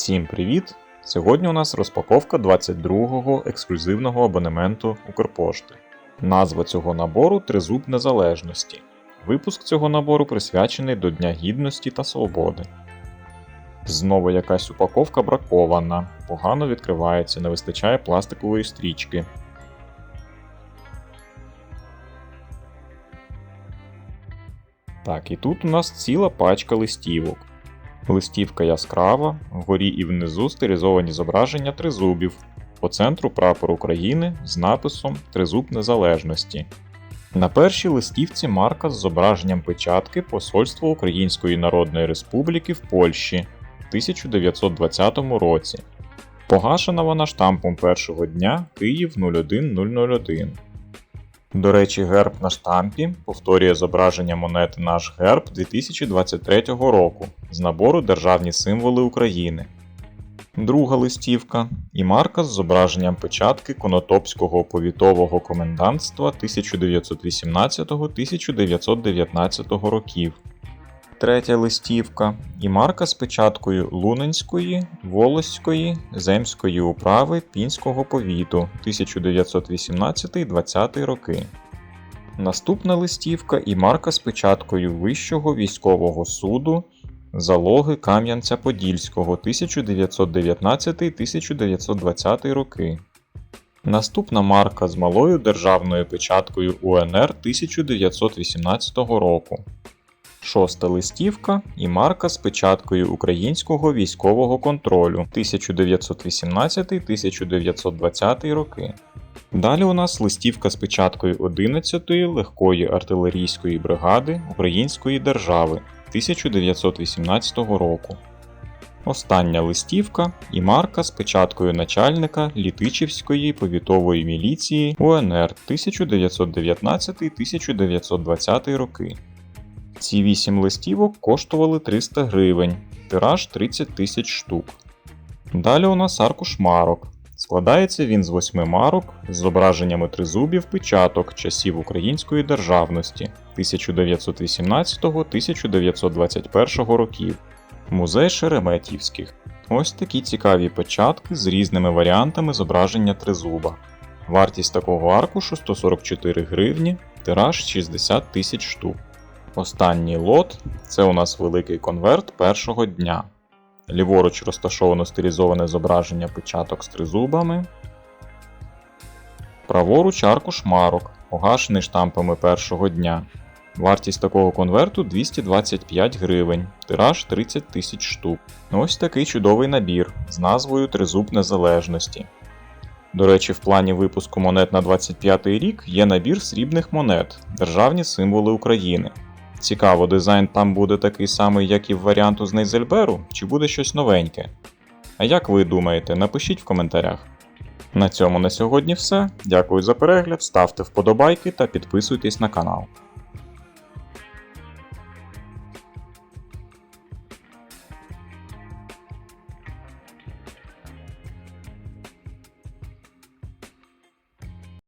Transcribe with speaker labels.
Speaker 1: Всім привіт! Сьогодні у нас розпаковка 22-го ексклюзивного абонементу Укрпошти. Назва цього набору Тризуб Незалежності. Випуск цього набору присвячений до Дня Гідності та Свободи. Знову якась упаковка бракована, погано відкривається, не вистачає пластикової стрічки. Так, і тут у нас ціла пачка листівок. Листівка яскрава, вгорі і внизу стилізовані зображення тризубів, по центру прапор України з написом Тризуб Незалежності. На першій листівці марка з зображенням печатки Посольства Української Народної Республіки в Польщі в 1920 році. Погашена вона штампом першого дня Київ 01001. До речі, герб на штампі повторює зображення монети Наш герб 2023 року з набору Державні символи України. Друга листівка і марка з зображенням печатки Конотопського повітового комендантства 1918-1919 років. Третя листівка і марка з печаткою Луненської, Волоської, Земської управи Пінського повіту 1918-20 роки. Наступна листівка і марка з печаткою Вищого військового суду Залоги Кам'янця-Подільського 1919-1920 роки. Наступна марка з малою державною печаткою УНР 1918 року. Шоста листівка і марка з печаткою Українського військового контролю 1918-1920 роки. Далі у нас листівка з печаткою 11-ї легкої артилерійської бригади Української держави 1918 року. Остання листівка і марка з печаткою начальника Літичівської повітової міліції УНР 1919-1920 роки. Ці 8 листівок коштували 300 гривень, тираж 30 тисяч штук. Далі у нас аркуш марок. Складається він з 8 марок з зображеннями тризубів печаток часів української державності 1918-1921 років. Музей Шереметівських. Ось такі цікаві печатки з різними варіантами зображення тризуба. Вартість такого аркушу 144 гривні, тираж 60 тисяч штук. Останній лот це у нас великий конверт першого дня. Ліворуч розташовано стилізоване зображення печаток з тризубами. Праворуч аркуш марок, погашений штампами першого дня. Вартість такого конверту 225 гривень, тираж 30 тисяч штук. Ось такий чудовий набір з назвою Тризуб Незалежності. До речі, в плані випуску монет на 25 рік є набір срібних монет, державні символи України. Цікаво, дизайн там буде такий самий, як і в варіанту з Нейзельберу, чи буде щось новеньке? А як ви думаєте, напишіть в коментарях. На цьому на сьогодні все. Дякую за перегляд, ставте вподобайки та підписуйтесь на канал.